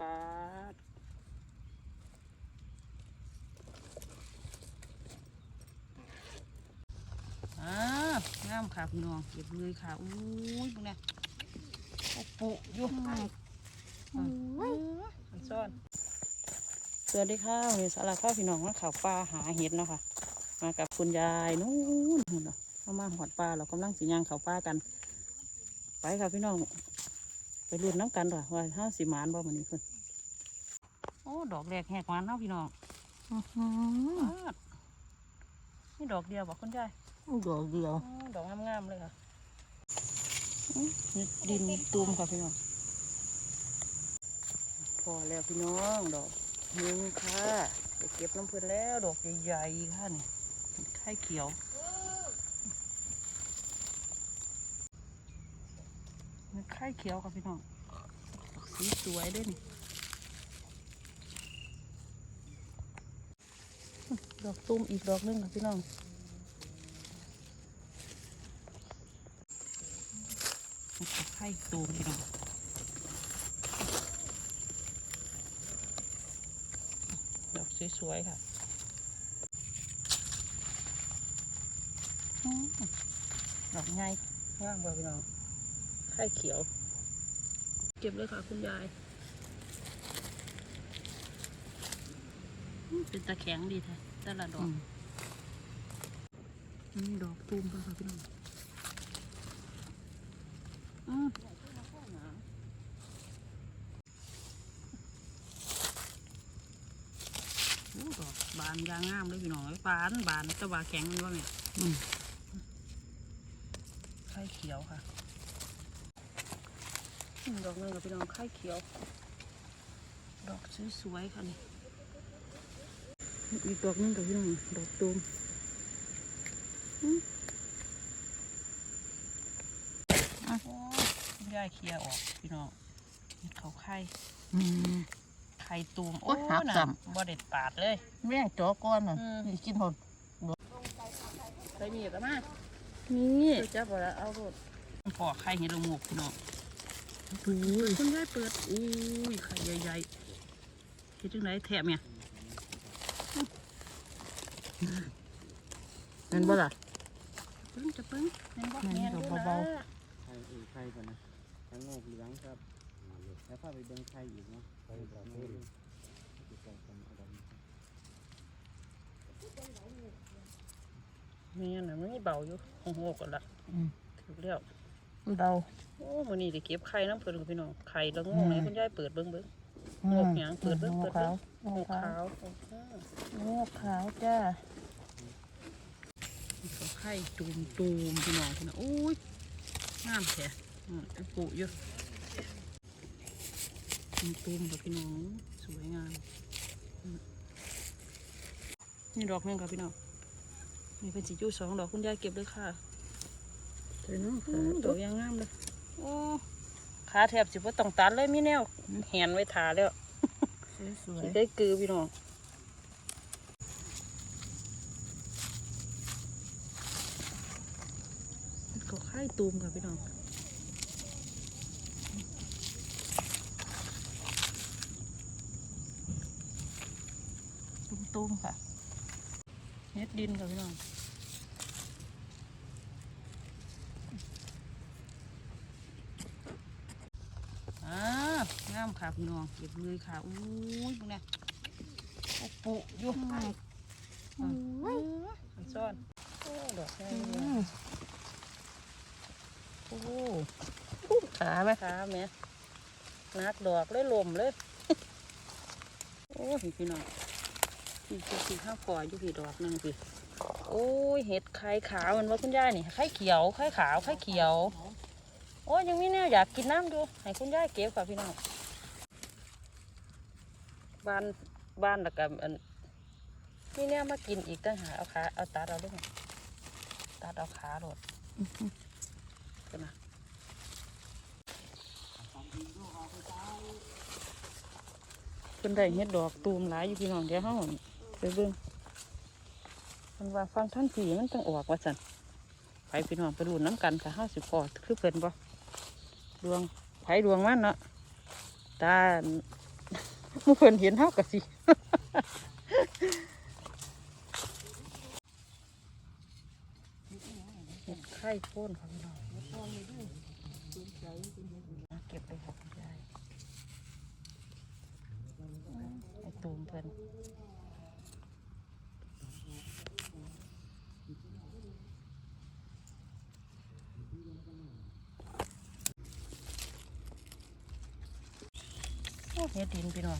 ปาดอ่างามค่ะพี่น้องเก็บเลยค่ะอุ้ยพวกเนี้ยโอ้ปุอยู่อันซ่อนสวัสดีค่ะวันนี้สาระข้าวพี่น้องมาข่าวปลาหาเห็ดเนาะค่ะ มากับคุณยายนู้นนู่นเนาะมาหอดปลาเรากำลังสีย่างเขาวปลากัน ไปค่ะพี่น้อง ไปรุ่นน้ำกันด้วยว่าห้าสิหมานบ่มันนี้เพิ่นโอ้ดอกแรกแหกหวานเนาะพี่น้องปาดนี่ดอกเดียวบอกคุณยายดอกเดียวอ๋อดอกงามๆเลยค่ะอื้อนี่ดินตูมค่ะพี่น้องพอแล้วพี่น้องดอกหนึงค่ะไปเก็บน้ำเพื่อนแล้วดอกใหญ่ๆค่ะนี่ไข่เขียว ไข่เขียวค่ะพี่น้องดอกสีสวยด้วยนี่ดอกตุ้มอีกดอกหนึงค่ะพี่น้องไข่ตูมพี่น้องดอกสวยๆค่ะดอกใหญ่งามกว่พี่น้อง ไข่เขียว เก็บเลยค่ะคุณยายอืมเป็นตะแข็งดีแท้แต่ละดอกอืมดอกตูมค่ะพี่น้องอืมโอ้ดอกบานยางงามเลยพี่น้องไอ้บานบานแตะวาแข็งมันว่าไงอืมไข่เขียวค่ะอืม ดอกนึงกับพี่น้องไข่เขียว ดอกสวยๆค่ะนี่อีกดอกนึงกับพี่น้องดอกตูมอืมอะโอ้คุณยายเคลียร์ออกพี่น้องเห็ดเขาไข่อืมไข่ตูมโอ๊ยหักน่ะซ้บ่เด็ดปาดเลย แม่จอก้อนน่ะอืมนี่กินหนใส่มีดกันมานี่เดี๋ยวจับเอาละเอารถพอไข่เห็ดละงกพี่น้อง ดูคุณยายเปิดอุ้ยไข่ใหญ่ๆเห็ดจังไหนแถบเนี่ยนั่นบ่ล่ะปึ้งจะปึ้งแม่นบ่แม่นแม่นดอกอยู่เบานะไข่อีกไข่ก่อนนะทั้งโงกเหลืองครับแล้วพาไปเบิ่งไข่อีกเนาะไข่แบบนี้ติดต่อกันเอาดอกนี้แม่นน่ะมันมีเบาอยู่ของโงกกันละอืมถูกแล้ว เดาโอ้มื้อนี้ได้เก็บไข่น้ำเพิ่นกับพี่น้องไข่ละงงอืมไหนคุณยายเปิดเบิ่งเบิ่งอืโงมกหยังเปิดเบิ่งเปิดขาเบิ่วงโงกขาวโงกขาวจ้านี่ก็ไข่ตูมตูมๆพี่น้องพี่น้องอุ้ยงามแท้อืมไปปลูกอยู่ตูมตูมๆกับพี่น้องสวยงามอืมนี่ดอกหนึงค่ะพี่น้องนี่เป็นสีจูสองดอกคุณยายเก็บเลยค่ะ เธอน้องอืขามดอกยังงามเลยโอ้ขาแทบสิบ่ต้องตัดเลยมีแนวแหนไว้ทาแล้วสวยสิได้กือพี่น้องก็ไข่ตูมค่ะพี่น้องตุ้มๆค่ะเฮ็ดดินค่ะพี่น้อง อ่างามค่ะ พี่น้องเก็บเลยค่ะอุ้ยพวกเนี้ยโอ้ปุอยู่อะอันซ่อนโอ้ดอกแค่ๆอืนี้มโอ้ขาไหมขาแม่นักดอกเลยลมเลย โอ้ยพี่น้องพี่พี่พี่ข้าวก่อยอยู่พี่ดอกหนึงพี่โอ้ยเห็ดไข่ขาวมันว่าคุณยายนี่ไข่เขียวไข่ขาวไข่เขียว โอ้ยยังไมีแนวอยากกินน้ำดู ให้คุณยายเก็บค่ะพี่น้อง บ้านบ้านแล้วก็อันมีแนวมากินอีกตั้งหาเอาขาเอาตัดเอาด้วยตัดเอาขาโดดกันนะเป็นได้เฮ็ดดอกตูมหลายอยู่พี่น้องเดี๋ยวเฮาไปเบิ่งมันว่าฟังท่านผีมันต้องออกว่าสันไปพี่น้องไปดูน้ำกันค่ะเฮาสิบพอคือเพิ่นบ่ดวงไผ่ดวงมันเนาะตา มื่อเพิ่นเห็นเท่ากับสิไข่โพ่นค่ะพี่น้องเก็บเลยค่ะคุณยายไอตูมเพิ่น เฮ็ดดินพี่น้อง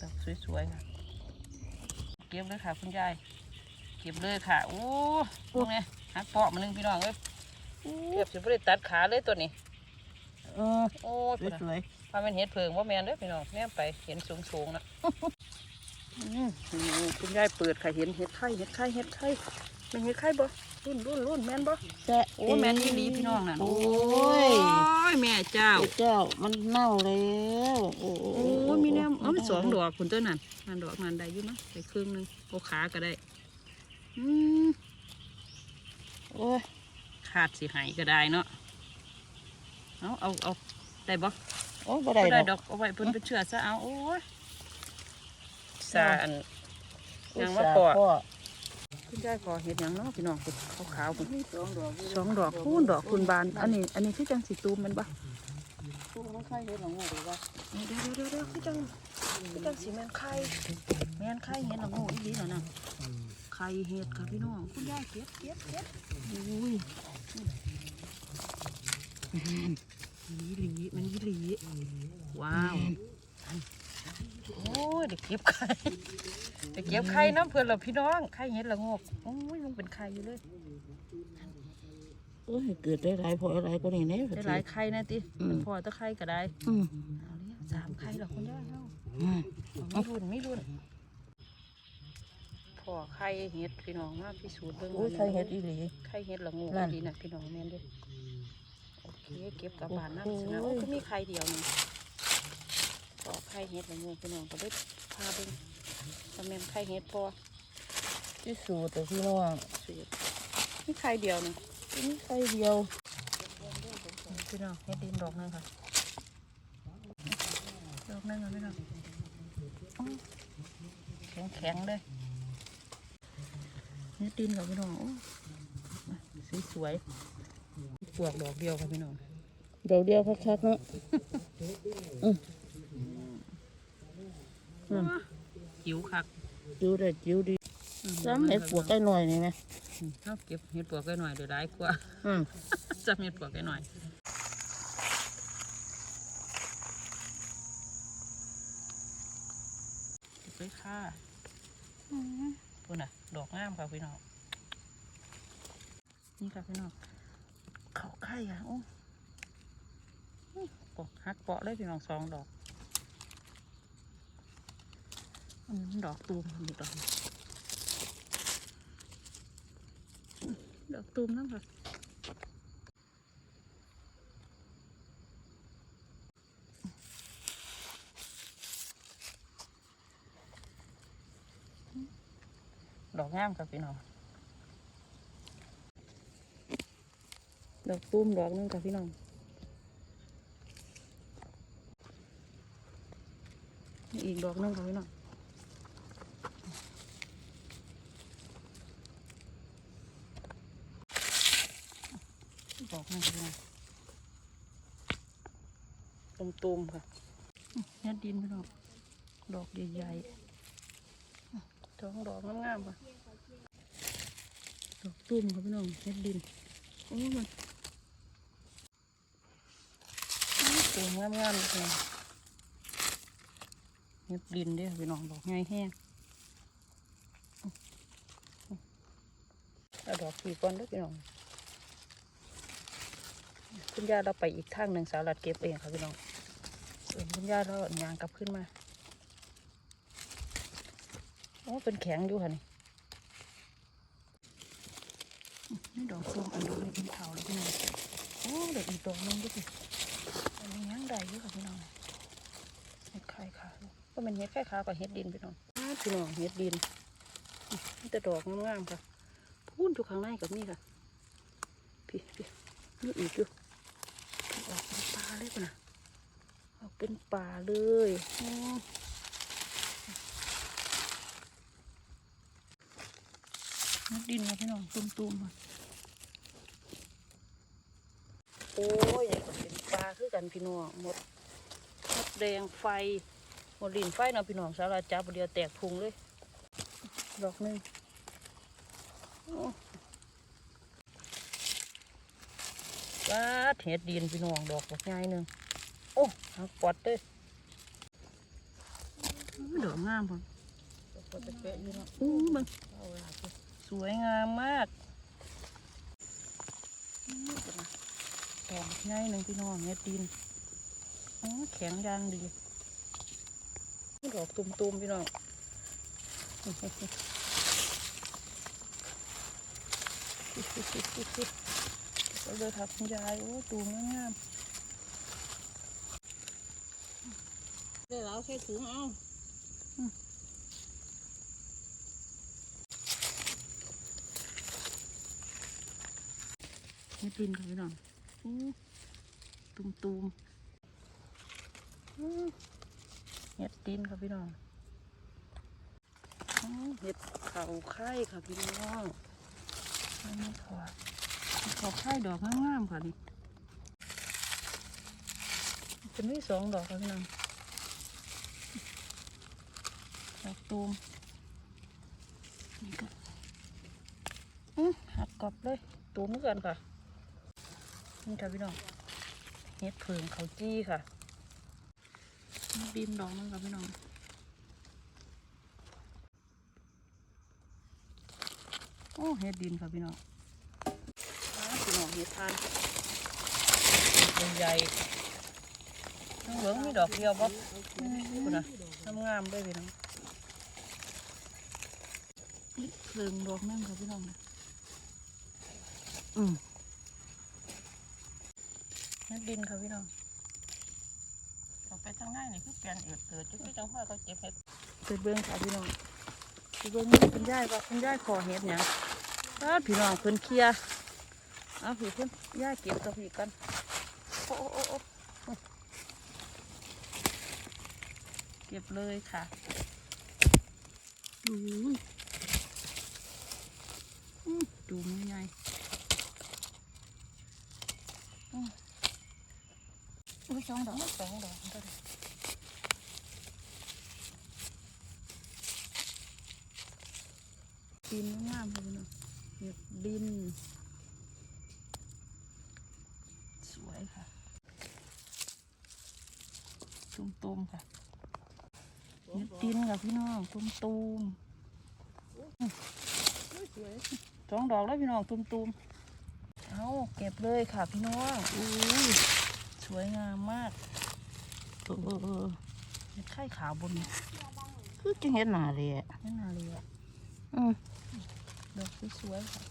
ดอกสวยๆค่ะเก็บเลยค่ะคุณยายเก็บเลยค่ะโอ้พวกนี้หักเปาะมาหนึ่งพี่น้องเอ้ยเก็บสิบ่ได้ตัดขาเลยตัวนี้เออโอ้ยสวยสวยพาเป็นเห็ดเพิงว่าแมนเด้อพี่น้องแม่ไปเห็นสูงสูงๆนะอืมคุณยายเปิดค่ะเห็นเห็ดไข่เห็ดไข่เห็ดไข่ เป็นเห็ดไข่บ่รุ่นรุ่นรุ่นแมนบ่แซ่โอ้แมนยี่หลีพี่น้องน่ะโอ้ยยแม่เจ้าเจ้ามันเน่าแล้วโอ้โอ้ยมีแนวเอ้ามันสองดอกคุณเจ้านั่นนั่นดอกนั่นได้อยู่มั้ยใส่ครึ่งหนึงโอขาก็ได้อืมโอ้ยขาดสิหายก็ได้เนาะเอาเอาเอาได้บ่โอ้ยบ่ได้ได้ได้ดดออกกเอาไว้เพิ่นเป็นเชื่อซะเอาโอ้ยสาอัน ยังว่าปอด คุณยายพอเห็ดหยังเนาะพี่น้องคุณขาวสองดอกคูณดอกคุณบาน อันนี้ อันนี้คือจังสีตูมมันบ่ตู้มันไข่เห็ดหลังงูหรือว่าเดี๋ยวเดี๋ยวเดี๋ยวคือจังคือจังสีแมนไข่แมนไข่เห็ดหละโง่อีหลีน่ะนะไข่เห็ดค่ะพี่น้องคุณยายเก็บเก็บเก็บอุ้ยมันยี่หลีมันยี่หลีว้าว โอ้ยเด็กเก็บไข่เด็กเก็บไข่น้ำเพื่อนเราพี่น้องไข่เห็ดละโงกโอ้ยมันเป็นไข่อยู่เลยโอ้ยเกิดได้หลายพอหลายกว่านี้แน่ได้หลายไข่นะติเป็นพอตะไข่ก็ได้อืมเอาเนี่ยสามไข่หรอกคุณย่าเนาะอืมไม่รุ่นไม่รุ่นพอไข่เห็ดพี่น้องมาพิสูจน์เบิ่งโอ้ยไข่เห็ดอีหลีไข่เห็ดละงูนั่นดีนะพี่น้องแม่นเด้อโอเคเก็บกลับบ้านนะโอ้โหสนะโอ้ก็มีไข่เดียวหนึง พอไข่เห็ดละงูพี่น้องก็ได้พาเบิ่งว่าแม่นไข่เห็ดพอที่สูตรแต่พี่น้องสูตรมีไข่เดียวหนึงนี่ไข่เดียวพี่น้องเห็ดดินดอกหนึงค่ะดอกหนึงค่ะพี่น้องแข็งแข็งๆเลยเห็ดดินค่ะพี่น้องโอ้สีสวยๆปลวกดอกเดียวค่ะพี่น้องดอกเดียวคักๆเนาะ จิ๋วคักจิ๋วได้จิ๋วดีอืมซ้ำเห็ดปวกใกล้หน่อยนี่ไหมอืมเอาเก็บเห็ดปลวกไว้หน่อยเดี๋ยวได้กว่า อืมจับเห็ดปลวกไว้หน่อยเก็บไว้ค่ะพูดน่ะ ดอกงามค่ะพี่น้อง นี่ค่ะพี่น้อง เขาไข่ค่ะโอ้อื้อปอกหักเปาะเลยพี่น้องสองดอกอืม ดอกตูมมีดอกนี้อื้อดอกตูมนั่นค่ะดอกงามค่ะพี่น้องดอกตูมดอกหนึงค่ะพี่น้องนี่อีกดอกหนึงค่ะพี่น้อง ดอกหนึงค่ะพี่น้องตุ่มๆค่ะอื้อเฮ็ดดินพี่น้องดอกใหญ่ๆสองดอกงามๆค่ะดอกตุ้มค่ะพี่น้องเฮ็ดดินโอ้มันตูมงามๆเลยค่ะเฮ็ดดินเด้อพี่น้องดอกใหญ่แห้งเอาดอกผีก่อนเด้อพี่น้อง คุณย่าเราไปอีกทางหนึ่งสาวหลัดเก็บเองค่ะพี่น้องเอิ้นคุณย่าเรายางกลับขึ้นมา โอ้เป็นแข็งอยู่ค่ะนี่นี่ดอกส้มอันนี้เป็นเถาแล้วพี่น้องโอ้เด็กอีกดอกนึงด้วยสิอันนี้ยังได้อยู่ค่ะพี่น้องเห็ดไข่ขาวก็เป็นเห็ดไข่ขาวกับเห็ดดินพี่น้องพี่น้องเห็ดดินนี่แต่ดอกงามๆค่ะ พูนอยู่ข้างในกับนี่ค่ะพี่พี่ นี่อีกอยู่ออกเป็นปลาเลยป่ะนะออกเป็นป่าเลยอืมนักดินค่ะพี่น้องตุ่มๆค่ะโอ้ยอย่างกับเป็นปลาคือกันพี่น้องหมดมดแดงไฟหมดลินไฟเนาะพี่น้องสาราจับเดียวแตกพุงเลย ดอกหนึ่ง โอ้าดเห็ดดินพี่น้องดอกดอกใหญ่หนึ่งโอ้หักปอดเด้ดอกงามพ่อก็จะแกะอยู่เนาะอู้มึงสวยงามมากอื้อเดี๋ยวนะดอกใหญ่หนึ่งพี่น้องเห็ดดินอ๋อแข็งยางดีดอกตุ่มๆพี่น้อง เราเลยทับคุณยายโอ้ตูงงามได้แล้วแค่ถุงเอาๆนี่ดินค่ะพี่น้องอู้ตุ่มตุมๆอู้เห็ดดินค่ะพี่น้องอู้เห็ดเขาไข่ค่ะพี่น้องอัน นี้ค่าไข่ดอกงามๆค่ะนี่จะมีสองดอกค่ะพี่น้องดอกตูมนี่ก็อื้อหักกรอบเลยตูมเมือกันค่ะ นี่ค่ะพี่น้องเห็ดเผิงเขาจี้ค่ะนี่ดินดอกนึงค่ะพี่น้องโอ้เห็ดดินค่ะพี่น้องาวพี่น้องเห็ดทานใหญ่ๆทั้งเหลืองมีดอกเดียวบ่คุณนะงามๆด้วยพี่น้องนี่เผิงดอกนึงค่ะพี่น้องนะอืมเฮ็ดดินค่ะพี่น้องออกไปทางง่ายนี่คือเปลี่ยนเอืดเกิดจุดที่จังหวะเขาเจ็บเห็ดไปเบิ้งค่ะพี่น้องไปเบิ้งนี่คุณยายว่าคุณยายขอเห็ดเนี่ยถ้าพี่น้องเพิ่นเคลียร์ เอาพี่เพิ่นย่าเก็บกับพี่กันโอ้โอ้โอ้เก็บเลยค่ะดูอืมดูมือใหญ่อุ้ยสองดอกสองดอกก็ได้ดินงามเลยเนาะเห็ดดิน สวยค่ะ ตุ่มๆค่ะเห็ดดินค่ะพี่น้องตุ่มๆสวยสองดอกแล้วพี่น้องตุ่มๆเอาเก็บเลยค่ะพี่น้องอุ้สวยงามมากเออเออเออเห็ดไข่ขาวบนนี้คือจังเห็นหนาเลยอะนั่นนาเลยอะอืมดอกสวยๆค่ะ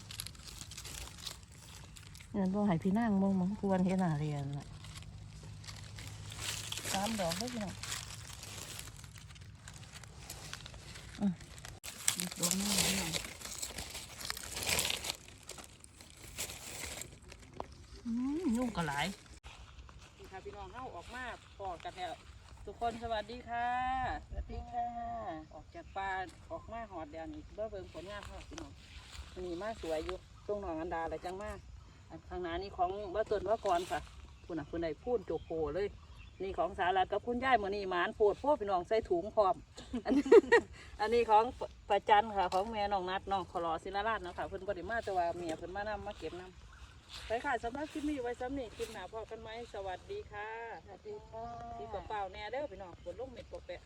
เงินบ่ให้พี่นางมองมองควรเห็นหนาเลยน่ะามดอกด้พี่น้องอีกดอกหนึงพี่น้องอืมยุ่งก็หลายนี่ค่ะพี่น้องเข้าออกมาปอดกันแล้วทุกคนสวัสดีค่ะ สวัสดีค่ะ ออกจากป่าออกมาหอดเดียวนี่เบิ่งเบิ่งผลงานค่ะพี่น้องนี่มาสวยอยู่ตรงหนองอันดาอะไรจังมากทางหน้านี่ของบ้าต้นว่ากรค่ะคุณน่ะคุณใดพูดโจโกเลย นี่ของสารัดกับคุณย่ายมือนี่หมานโพดพวกพี่น้องใส่ถุงพร้อม อันนี้อันนี้ของปประจันค่ะ ของแม่น้องนัดน้องขอรอศิลาราชเนาะค่ะเพิ่นบริมาแต่ว่าเมียเพิ่นมานำมาเก็บนำไปค่ะสำหรับคลิปนี้ไว้ซ้ำนี่คลิปหน้าพอกันไหมสวัสดีค่ะสวัสดีค่ะที่กระเป๋าแน่เด้อพี่น้องฝนลงเม็ดปกแปะ